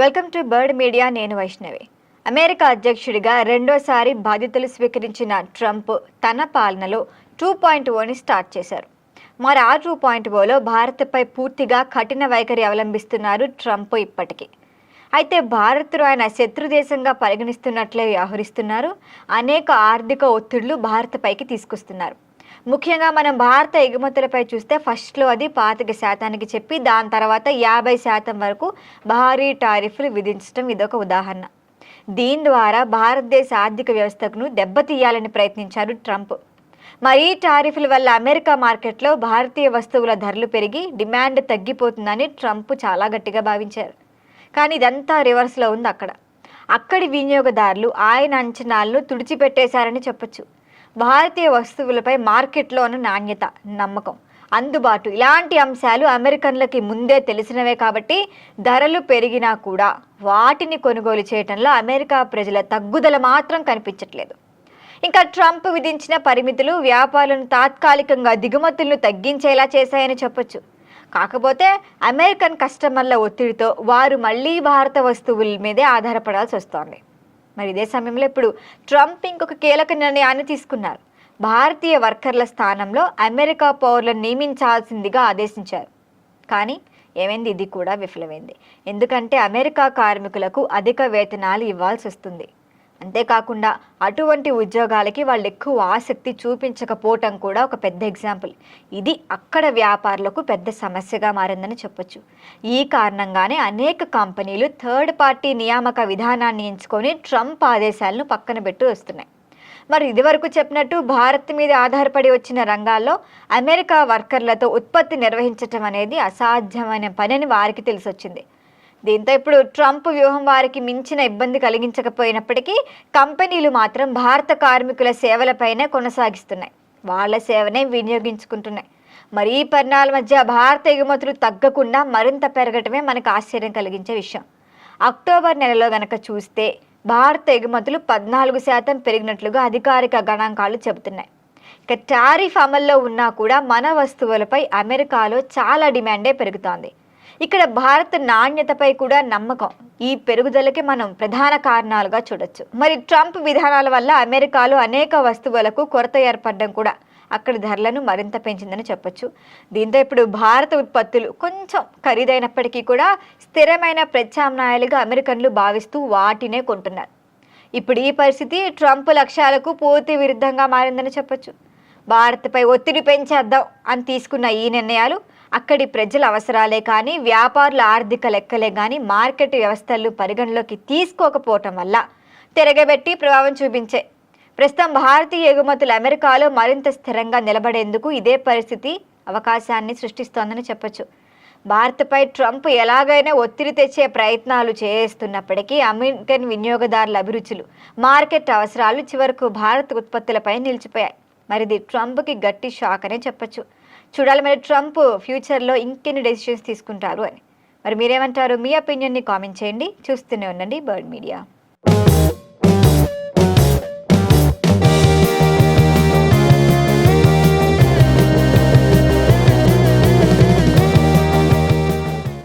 Welcome to bird media నేను Vaishnavi. America అధ్యక్షుడిగా రెండోసారి బాధ్యతలు స్వీకరించిన ట్రంప్ తన పాలనలో టూ పాయింట్ ఓని స్టార్ట్ చేశారు. మరి ఆ టూ పాయింట్ ఓలో భారత్పై పూర్తిగా కఠిన వైఖరి అవలంబిస్తున్నారు ట్రంప్ ఇప్పటికీ. అయితే భారత్ను ఆయన శత్రు దేశంగా పరిగణిస్తున్నట్లే వ్యవహరిస్తున్నారు. అనేక ఆర్థిక ఒత్తిళ్ళు భారత్పైకి తీసుకొస్తున్నారు. ముఖ్యంగా మనం భారత ఎగుమతులపై చూస్తే ఫస్ట్లో అది పాతిక శాతానికి చెప్పి దాని తర్వాత యాభై శాతం వరకు భారీ టారిఫ్లు విధించడం ఇదొక ఉదాహరణ. దీని ద్వారా భారతదేశ ఆర్థిక వ్యవస్థను దెబ్బతీయాలని ప్రయత్నించారు ట్రంప్. మరి టారిఫ్ల వల్ల అమెరికా మార్కెట్లో భారతీయ వస్తువుల ధరలు పెరిగి డిమాండ్ తగ్గిపోతుందని ట్రంప్ చాలా గట్టిగా భావించారు. కానీ ఇదంతా రివర్స్లో ఉంది అక్కడ. అక్కడి వినియోగదారులు ఆయన అంచనాలను తుడిచిపెట్టేశారని చెప్పొచ్చు. భారతీయ వస్తువులపై మార్కెట్లో ఉన్న నాణ్యత నమ్మకం అందుబాటు ఇలాంటి అంశాలు అమెరికన్లకి ముందే తెలిసినవే కాబట్టి ధరలు పెరిగినా కూడా వాటిని కొనుగోలు చేయటంలో అమెరికా ప్రజల తగ్గుదల మాత్రం కనిపించట్లేదు. ఇంకా ట్రంప్ విధించిన పరిమితులు వ్యాపారులను తాత్కాలికంగా దిగుమతులను తగ్గించేలా చేశాయని చెప్పొచ్చు. కాకపోతే అమెరికన్ కస్టమర్ల ఒత్తిడితో వారు మళ్ళీ భారత వస్తువుల మీదే ఆధారపడాల్సి వస్తోంది. మరి ఇదే సమయంలో ఇప్పుడు ట్రంప్ ఇంకొక కీలక నిర్ణయాన్ని తీసుకున్నారు. భారతీయ వర్కర్ల స్థానంలో అమెరికా పౌరులను నియమించాల్సిందిగా ఆదేశించారు. కానీ ఏమైంది? ఇది కూడా విఫలమైంది. ఎందుకంటే అమెరికా కార్మికులకు అధిక వేతనాలు ఇవ్వాల్సి వస్తుంది. అంతేకాకుండా అటువంటి ఉద్యోగాలకి వాళ్ళు ఎక్కువ ఆసక్తి చూపించకపోవటం కూడా ఒక పెద్ద ఎగ్జాంపుల్. ఇది అక్కడ వ్యాపారులకు పెద్ద సమస్యగా మారిందని చెప్పొచ్చు. ఈ కారణంగానే అనేక కంపెనీలు థర్డ్ పార్టీ నియామక విధానాన్ని ఎంచుకొని ట్రంప్ ఆదేశాలను పక్కన పెట్టి వస్తున్నాయి. మరి ఇదివరకు చెప్పినట్టు భారత్ మీద ఆధారపడి వచ్చిన రంగాల్లో అమెరికా వర్కర్లతో ఉత్పత్తి నిర్వహించటం అనేది అసాధ్యమైన పని వారికి తెలిసొచ్చింది. దీంతో ఇప్పుడు ట్రంప్ వ్యూహం వారికి మించిన ఇబ్బంది కలిగించకపోయినప్పటికీ కంపెనీలు మాత్రం భారత కార్మికుల సేవలపైనే కొనసాగిస్తున్నాయి. వాళ్ళ సేవనే వినియోగించుకుంటున్నాయి. మరి ఈ పరిణామాల మధ్య భారత ఎగుమతులు తగ్గకుండా మరింత పెరగటమే మనకు ఆశ్చర్యం కలిగించే విషయం. అక్టోబర్ నెలలో గనక చూస్తే భారత ఎగుమతులు పద్నాలుగు శాతం పెరిగినట్లుగా అధికారిక గణాంకాలు చెబుతున్నాయి. ఇక టారిఫ్ అమల్లో ఉన్నా కూడా మన వస్తువులపై అమెరికాలో చాలా డిమాండే పెరుగుతోంది. ఇక్కడ భారత్ నాణ్యతపై కూడా నమ్మకం. ఈ పెరుగుదలకి మనం ప్రధాన కారణాలుగా చూడొచ్చు. మరి ట్రంప్ విధానాల వల్ల అమెరికాలో అనేక వస్తువులకు కొరత ఏర్పడడం కూడా అక్కడి ధరలను మరింత పెంచిందని చెప్పొచ్చు. దీంతో ఇప్పుడు భారత ఉత్పత్తులు కొంచెం ఖరీదైనప్పటికీ కూడా స్థిరమైన ప్రత్యామ్నాయాలుగా అమెరికన్లు భావిస్తూ వాటినే కొంటున్నారు. ఇప్పుడు ఈ పరిస్థితి ట్రంప్ లక్ష్యాలకు పూర్తి విరుద్ధంగా మారిందని చెప్పొచ్చు. భారత్పై ఒత్తిడి పెంచేద్దాం అని తీసుకున్న ఈ నిర్ణయాలు అక్కడి ప్రజల అవసరాలే కానీ వ్యాపారుల ఆర్థిక లెక్కలే కానీ మార్కెట్ వ్యవస్థలు పరిగణలోకి తీసుకోకపోవటం వల్ల తిరగబెట్టి ప్రభావం చూపించే. ప్రస్తుతం భారతీయ ఎగుమతులు అమెరికాలో మరింత స్థిరంగా నిలబడేందుకు ఇదే పరిస్థితి అవకాశాన్ని సృష్టిస్తోందని చెప్పొచ్చు. భారత్పై ట్రంప్ ఎలాగైనా ఒత్తిడి తెచ్చే ప్రయత్నాలు చేస్తున్నప్పటికీ అమెరికన్ వినియోగదారుల అభిరుచులు మార్కెట్ అవసరాలు చివరకు భారత్ ఉత్పత్తులపై నిలిచిపోయాయి. మరిది ట్రంప్కి గట్టి షాక్ అనే చెప్పొచ్చు. చూడాలి మరి ట్రంప్ ఫ్యూచర్లో ఇంకెన్ని డెసిషన్స్ తీసుకుంటారు అని. మరి మీరేమంటారు? మీ ఒపీనియన్ని కామెంట్ చేయండి. చూస్తూనే ఉండండి బర్డ్ మీడియా